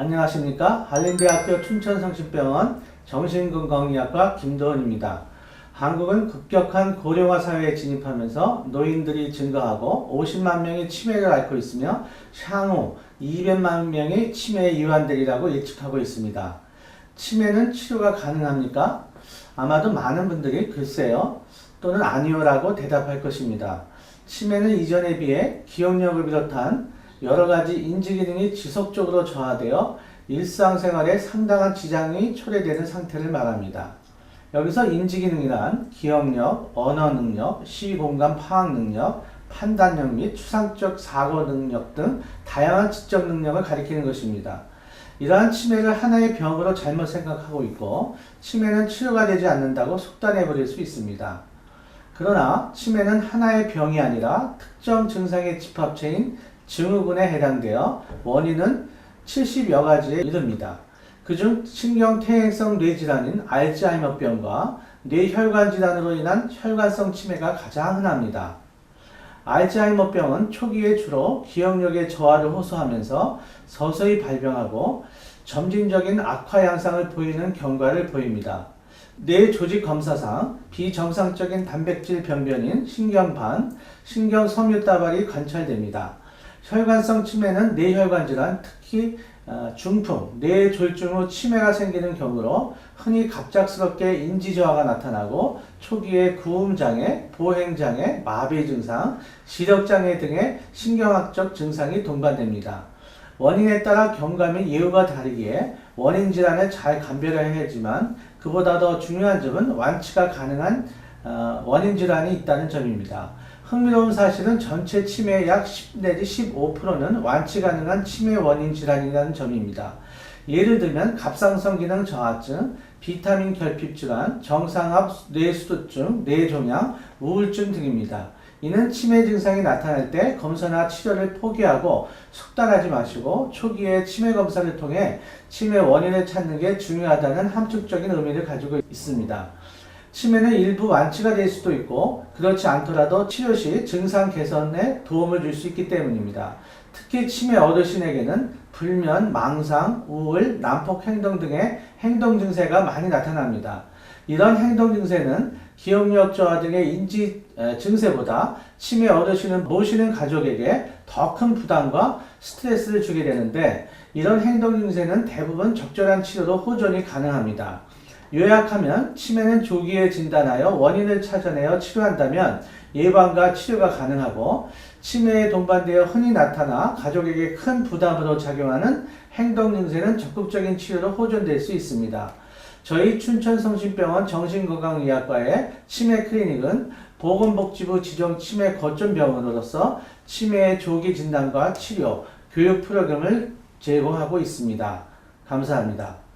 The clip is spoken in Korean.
안녕하십니까. 한림대학교 춘천성심병원 정신건강의학과 김도원입니다. 한국은 급격한 고령화 사회에 진입하면서 노인들이 증가하고 50만 명이 치매를 앓고 있으며 향후 200만 명이 치매에 이완되리라고 예측하고 있습니다. 치매는 치료가 가능합니까? 아마도 많은 분들이 글쎄요 또는 아니요라고 대답할 것입니다. 치매는 이전에 비해 기억력을 비롯한 여러 가지 인지 기능이 지속적으로 저하되어 일상생활에 상당한 지장이 초래되는 상태를 말합니다. 여기서 인지 기능이란 기억력, 언어 능력, 시공간 파악 능력, 판단력 및 추상적 사고 능력 등 다양한 지적 능력을 가리키는 것입니다. 이러한 치매를 하나의 병으로 잘못 생각하고 있고 치매는 치료가 되지 않는다고 속단해 버릴 수 있습니다. 그러나 치매는 하나의 병이 아니라 특정 증상의 집합체인 증후군에 해당되어 원인은 70여 가지에 이릅니다. 그중 신경퇴행성 뇌질환인 알츠하이머병과 뇌혈관 질환으로 인한 혈관성 치매가 가장 흔합니다. 알츠하이머병은 초기에 주로 기억력의 저하를 호소하면서 서서히 발병하고 점진적인 악화 양상을 보이는 경과를 보입니다. 뇌 조직 검사상 비정상적인 단백질 변변인 신경반, 신경섬유 다발이 관찰됩니다. 혈관성 치매는 뇌혈관 질환, 특히 어, 중풍, 뇌졸중 후 치매가 생기는 경우로 흔히 갑작스럽게 인지 저하가 나타나고 초기에 구음 장애, 보행 장애, 마비 증상, 시력 장애 등의 신경학적 증상이 동반됩니다. 원인에 따라 경감이 예후가 다르기에 원인 질환을 잘 감별해야 하지만 그보다 더 중요한 점은 완치가 가능한 어, 원인 질환이 있다는 점입니다. 흥미로운 사실은 전체 치매의 약 10 내지 15%는 완치 가능한 치매 원인 질환이라는 점입니다. 예를 들면 갑상선 기능 저하증, 비타민 결핍 질환, 정상압 뇌수두증, 뇌종양, 우울증 등입니다. 이는 치매 증상이 나타날 때 검사나 치료를 포기하고 속단하지 마시고 초기에 치매 검사를 통해 치매 원인을 찾는 게 중요하다는 함축적인 의미를 가지고 있습니다. 치매는 일부 완치가 될 수도 있고 그렇지 않더라도 치료 시 증상 개선에 도움을 줄 수 있기 때문입니다. 특히 치매 어르신에게는 불면, 망상, 우울, 난폭 행동 등의 행동 증세가 많이 나타납니다. 이런 행동 증세는 기억력 저하 등의 인지 에, 증세보다 치매 어르신을 모시는 가족에게 더 큰 부담과 스트레스를 주게 되는데 이런 행동 증세는 대부분 적절한 치료로 호전이 가능합니다. 요약하면 치매는 조기에 진단하여 원인을 찾아내어 치료한다면 예방과 치료가 가능하고 치매에 동반되어 흔히 나타나 가족에게 큰 부담으로 작용하는 행동 증세는 적극적인 치료로 호전될 수 있습니다. 저희 춘천성심병원 정신건강의학과의 치매 클리닉은 보건복지부 지정 치매 거점병원으로서 치매의 조기 진단과 치료, 교육 프로그램을 제공하고 있습니다. 감사합니다.